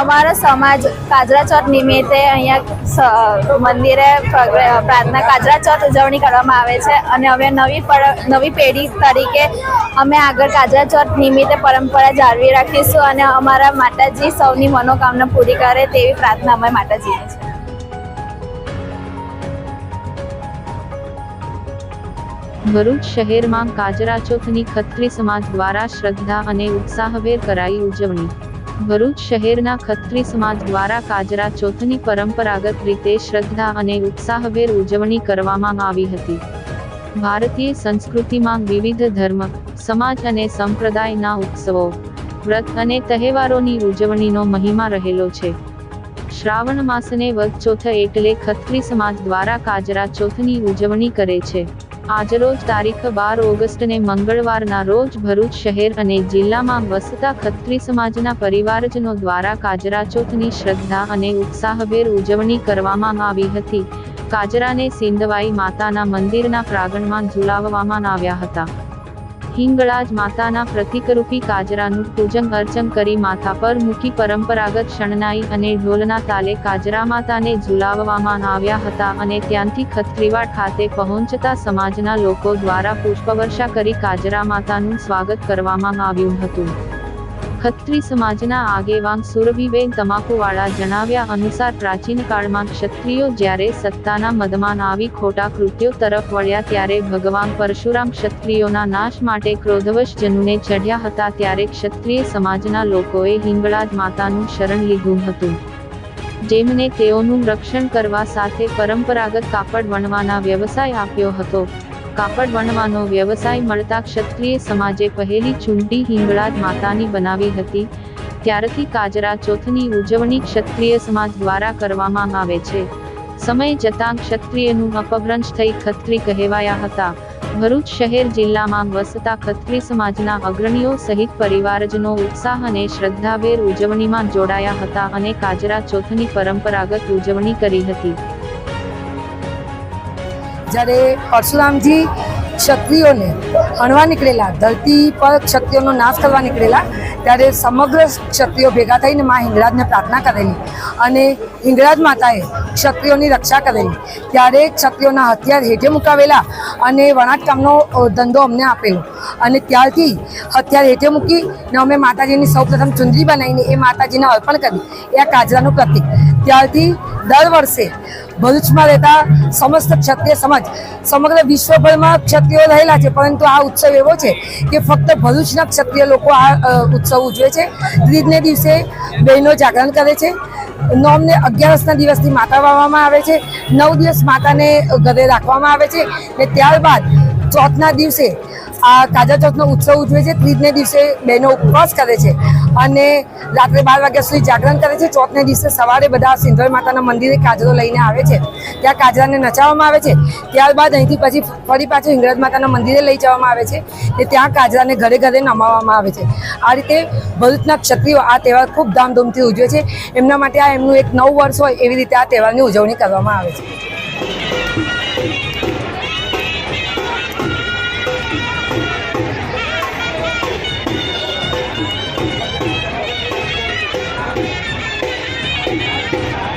અમારો સમાજ કાજરા ચોથ નિમિત્તે અહીંયા મંદિરે પ્રાર્થના કાજરા ચોથ ઉજવણી કરવામાં આવે છે અને અમે નવી નવી પેઢી તરીકે અમે આગળ કાજરા ચોથ નિમિત્તે પરંપરા જાળવી રાખીશું અને અમારા માતાજી સૌની મનોકામના પૂરી કરે તેવી પ્રાર્થના અમે માતાજીને છે. ભરૂચ શહેરમાં કાજરા ચોથની ખત્રી સમાજ દ્વારા શ્રદ્ધા અને ઉત્સાહભેર કરાઈ ઉજવણી. ભરૂચ શહેરના ખત્રી સમાજ દ્વારા કાજરા ચોથની પરંપરાગત રીતે શ્રદ્ધા અને ઉત્સાહભેર ઉજવણી કરવામાં આવી હતી. ભારતીય સંસ્કૃતિમાં વિવિધ ધર્મ, સમાજ અને સંપ્રદાયના ઉત્સવો, વ્રત અને તહેવારોની ઉજવણીનો મહિમા રહેલો છે. શ્રાવણ માસને વદ ચોથ એટલે ખત્રી સમાજ દ્વારા કાજરા ચોથની ઉજવણી કરે છે. આજરોજ તારીખ બાર ઓગસ્ટને મંગળવારના રોજ ભરૂચ શહેર અને જિલ્લામાં વસતા ખત્રી સમાજના પરિવારજનો દ્વારા કાજરા ચોથની શ્રદ્ધા અને ઉત્સાહભેર ઉજવણી કરવામાં આવી હતી. કાજરાને સિંધવાઈ માતાના મંદિરના પ્રાંગણમાં ઝુલાવવામાં આવ્યા હતા. હિંગળાજ માતાના પ્રતિકરૂપી કાજરાનું પૂજન અર્ચન કરી માથા પર મૂકી પરંપરાગત શણનાઈ અને ઢોલના તાલે કાજરા માતાને ઝુલાવવામાં આવ્યા હતા અને ત્યાંથી ખત્રીવાડ ખાતે પહોંચતા સમાજના લોકો દ્વારા પુષ્પવર્ષા કરી કાજરા માતાનું સ્વાગત કરવામાં આવ્યું હતું. ખત્રી સમાજના આગેવાન સુરભીબેન તમાકુવાળા જણાવ્યા અનુસાર પ્રાચીન કાળમાં ક્ષત્રિયો જ્યારે સત્તાના મદમાન આવી ખોટા કૃત્યો તરફ વળ્યા ત્યારે ભગવાન પરશુરામ ક્ષત્રિયોના નાશ માટે ક્રોધવશ જનુને ચઢ્યા હતા ત્યારે ક્ષત્રિય સમાજના લોકોએ હિંગળાજ માતાનું શરણ લીધું હતું. જેમને તેઓનું રક્ષણ કરવા સાથે પરંપરાગત કાપડ વણવાના વ્યવસાય આપ્યો હતો. કાપડ વણવાનો વ્યવસાય મળતા ક્ષત્રિય સમાજે પહેલી ચૂંટી હિંગળાજ માતાની બનાવી હતી, ત્યારથી કાજરા ચોથની ઉજવણી ક્ષત્રિય સમાજ દ્વારા કરવામાં આવે છે. સમય જતાં ક્ષત્રિયનું અપભ્રંશ થઈ ખત્રી કહેવાયા હતા. ભરૂચ શહેર જિલ્લામાં વસતા ખત્રી સમાજના અગ્રણીઓ સહિત પરિવારજનો ઉત્સાહ અને શ્રદ્ધાભેર ઉજવણીમાં જોડાયા હતા અને કાજરા ચોથની પરંપરાગત ઉજવણી કરી હતી. જ્યારે પરશુરામજી ક્ષત્રિયોને હણવા નીકળેલા, ધરતી પર ક્ષત્રિયોનો નાશ કરવા નીકળેલા, ત્યારે સમગ્ર ક્ષત્રિયો ભેગા થઈને મા હિંગળાજને પ્રાર્થના કરેલી અને હિંગળાજ માતાએ ક્ષત્રિયોની રક્ષા કરેલી. ત્યારે ક્ષત્રિયોના હથિયાર હેઠે મુકાવેલા અને વણાટકામનો ધંધો અમને આપેલો. અને ત્યારથી હથિયાર હેઠે મૂકી ને અમે માતાજીની સૌપ્રથમ ચુંદરી બનાવીને એ માતાજીને અર્પણ કરી, એ આ કાજરાનું પ્રતિક. ત્યારથી દર વર્ષે ભરૂચમાં રહેતા સમસ્ત ક્ષત્રિય સમાજ, સમગ્ર વિશ્વભરમાં ક્ષત્રિયો રહેલા છે. પરંતુ આ ઉત્સવ એવો છે કે ફક્ત ભરૂચના ક્ષત્રિય લોકો આ ઉત્સવ ઉજવે છે. ત્રીજને દિવસે બહેનો જાગરણ કરે છે. નોમને અગિયારસના દિવસથી માતા વાવવામાં આવે છે. નવ દિવસ માતાને ઘરે રાખવામાં આવે છે ને ત્યારબાદ ચોથના દિવસે આ કાજા ચોથનો ઉત્સવ ઉજવે છે. ત્રીજને દિવસે બહેનો ઉપવાસ કરે છે અને રાત્રે બાર વાગ્યા સુધી જાગરણ કરે છે. ચોથને દિવસે સવારે બધા સિંધોઈ માતાના મંદિરે કાજરો લઈને આવે છે. ત્યાં કાજરાને નચાવવામાં આવે છે. ત્યારબાદ અહીંથી પછી ફરી પાછું હિંગળાજ માતાના મંદિરે લઈ જવામાં આવે છે ને ત્યાં કાજરાને ઘરે ઘરે નમાવવામાં આવે છે. આ રીતે ભરૂચના ક્ષત્રિયો આ તહેવાર ખૂબ ધામધૂમથી ઉજવે છે. એમના માટે આ એમનું એક નવ વર્ષ હોય એવી રીતે આ તહેવારની ઉજવણી કરવામાં આવે છે. Yeah!